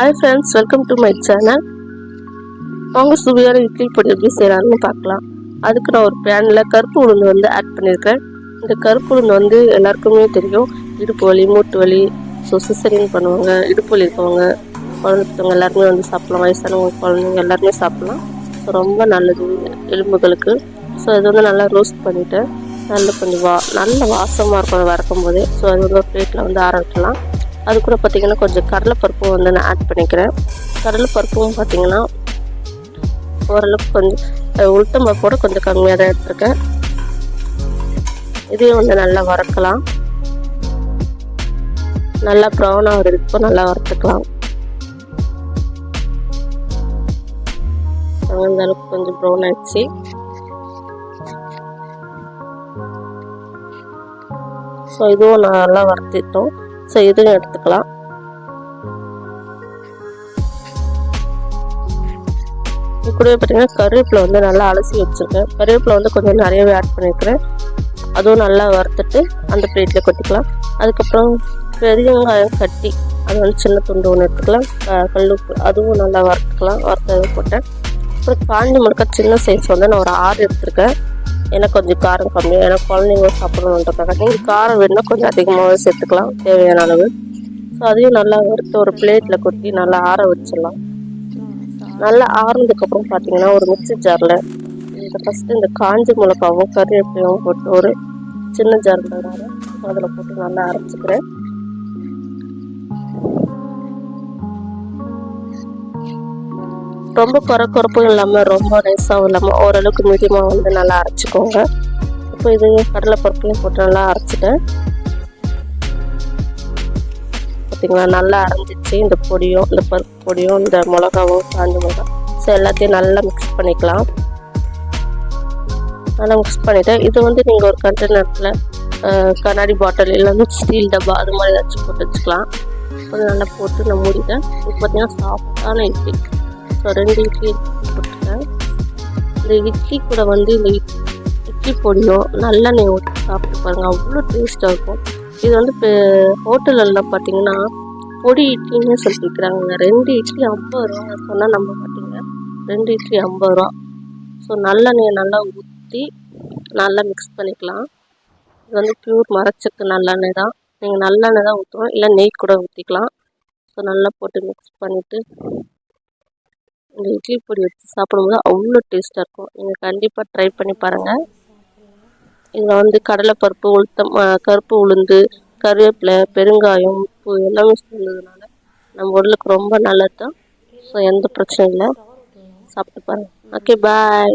Hi friends welcome to my channel அவங்க சுவையான இட்லி பொடி எப்படி செய்கிறாங்கன்னு பார்க்கலாம். அதுக்கு நான் ஒரு பேனில் கருப்பு உளுந்து வந்து ஆட் பண்ணியிருக்கேன் இந்த கருப்பு உளுந்து வந்து எல்லாருக்குமே தெரியும். இடுப்பு வலி மூட்டு வலி ஸோ சிசரின் பண்ணுவாங்க இடுப்பு வலி இருக்கவங்க குழந்தைங்க எல்லாருமே வந்து சாப்பிடலாம். வயசானவங்க குழந்தைங்க எல்லாருமே சாப்பிடலாம். ஸோ ரொம்ப நல்லது எலும்புகளுக்கு. ஸோ இது வந்து நல்லா ரோஸ்ட் பண்ணிவிட்டு நல்ல கொஞ்சம் வா நல்ல வாசமாக இருக்கும் அதை வறக்கும் போதே ஸோ அது வந்து ஒரு பிளேட்டில் வந்து ஆற வைக்கலாம். அது கூட பார்த்திங்கன்னா கொஞ்சம் கடலைப்பருப்பும் வந்து நான் ஆட் பண்ணிக்கிறேன். கடலைப்பருப்பும் பார்த்திங்கன்னா ஓரளவுக்கு கொஞ்சம் உளுத்தம்பருப்போட கொஞ்சம் கம்மியாக தான் எடுத்துருக்கேன். இதையும் வந்து நல்லா வறுக்கலாம். நல்லா ப்ரௌனாக ஆகிறதுக்கு நல்லா வறுத்துக்கலாம். அந்த அளவுக்கு கொஞ்சம் ப்ரௌன் ஆயிடுச்சு. ஸோ இதுவும் நல்லா வறுத்துட்டோம். ஸோ இதுவும் எடுத்துக்கலாம். இது கூடவே பார்த்தீங்கன்னா கருவேப்பிலை வந்து நல்லா அலசி வச்சுருக்கேன். கருவேப்பிலை வந்து கொஞ்சம் நிறையவே ஆட் பண்ணியிருக்கிறேன் அதுவும் நல்லா வறுத்துட்டு அந்த பிளேட்டில் கொட்டிக்கலாம். அதுக்கப்புறம் பெரிய வெங்காயம் கட்டி அது வந்து சின்ன துண்டு ஒன்று எடுத்துக்கலாம். கல் உப்பு அதுவும் நல்லா வறுத்துக்கலாம். வறுத்தது போட்டேன். அப்புறம் காஞ்சி முழுக்க சின்ன சைஸ் வந்து நான் ஒரு ஆறு எடுத்துருக்கேன். ஏன்னா கொஞ்சம் காரம் கம்மியாக ஏன்னா குழந்தைங்க சாப்பிடணுன்றதுக்காக. நீங்கள் காரம் வேணுன்னா கொஞ்சம் அதிகமாகவே சேர்த்துக்கலாம் தேவையான அளவு. ஸோ அதையும் நல்லா வறுத்து ஒரு பிளேட்டில் கொட்டி நல்லா ஆற வச்சிடலாம். நல்லா ஆறுனதுக்கப்புறம் பார்த்தீங்கன்னா ஒரு மிக்சி ஜாரில் இந்த ஃபஸ்ட்டு இந்த காஞ்ச மிளகாவும் கறிவேப்பிலையும் போட்டு ஒரு சின்ன ஜாரில் அதில் போட்டு நல்லா அரைச்சிக்கிறேன். ரொம்ப குறை குறப்பும் இல்லாமல் ரொம்ப நைஸாகவும் இல்லாமல் ஓரளவுக்கு மீடியமாக வந்து நல்லா அரைச்சிக்கோங்க. இப்போ இது கடலைப்பருப்பையும் போட்டு நல்லா அரைச்சிட்டேன். பார்த்தீங்களா நல்லா அரைஞ்சிச்சு. இந்த பொடியும் இந்த பருப்பு பொடியும் இந்த மிளகாவும் காஞ்ச மிளகா ஸோ எல்லாத்தையும் நல்லா மிக்ஸ் பண்ணிக்கலாம். நல்லா மிக்ஸ் பண்ணிவிட்டேன் இது வந்து நீங்கள் ஒரு கண்டெய்னரில் கண்ணாடி பாட்டில் இல்லைன்னா ஸ்டீல் டப்பா அது மாதிரி ஏதாச்சும் போட்டு வச்சுக்கலாம். கொஞ்சம் நல்லா போட்டு நான் மூடிட்டேன். இப்போ பார்த்தீங்கன்னா சாஃப்டான இட்லி. ஸோ ரெண்டு இட்லி போட்டுருக்கேன் இந்த இட்லி கூட வந்து இந்த இட்லி பொடியும் நல்லெண்ணெய் ஊற்றி சாப்பிட்டு பாருங்கள் அவ்வளோ டேஸ்ட்டாக இருக்கும். இது வந்து இப்போ ஹோட்டலெல்லாம் பார்த்தீங்கன்னா பொடி இட்லின்னு சொல்லி ரெண்டு இட்லி ஐம்பது ரூபா சொன்னால் நம்ப மாட்டீங்க. ரெண்டு இட்லி ஐம்பது ரூபா. ஸோ நல்லெண்ணெயை நல்லா ஊற்றி நல்லா மிக்ஸ் பண்ணிக்கலாம். இது வந்து ப்யூர் மரச்சக்கு நல்லெண்ணெய் தான். நீங்கள் நல்லெண்ணெய் தான் ஊற்றணும் இல்லை நெய் கூட ஊற்றிக்கலாம் ஸோ நல்லா போட்டு மிக்ஸ் பண்ணிவிட்டு இந்த இட்லி பொடி வச்சு சாப்பிடும்போது அவ்வளோ டேஸ்ட்டாக இருக்கும். நீங்கள் கண்டிப்பாக ட்ரை பண்ணி பாருங்கள் இதில் வந்து கடலைப்பருப்பு உளுத்தம் கருப்பு உளுந்து கருவேப்பிலை பெருங்காயம் உப்பு எல்லாமே சேர்ந்ததுனால நம்ம உடலுக்கு ரொம்ப நல்லது தான் ஸோ எந்த பிரச்சனையும் இல்லை. சாப்பிட்டு பாருங்கள் ஓகே பாய்